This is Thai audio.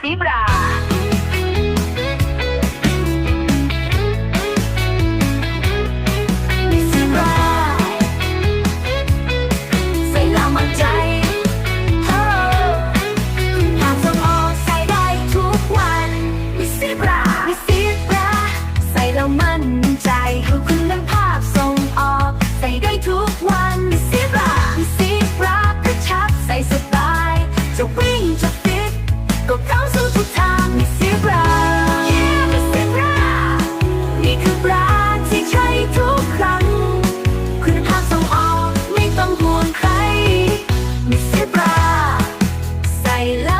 fibra. ทุกทามีเสียงปรายิ้มเปล่าที่ใช้ทุกครั้ง คุณภาส่งออกไม่ต้องห่วงใคร มีเสียงปราใส่แล้ว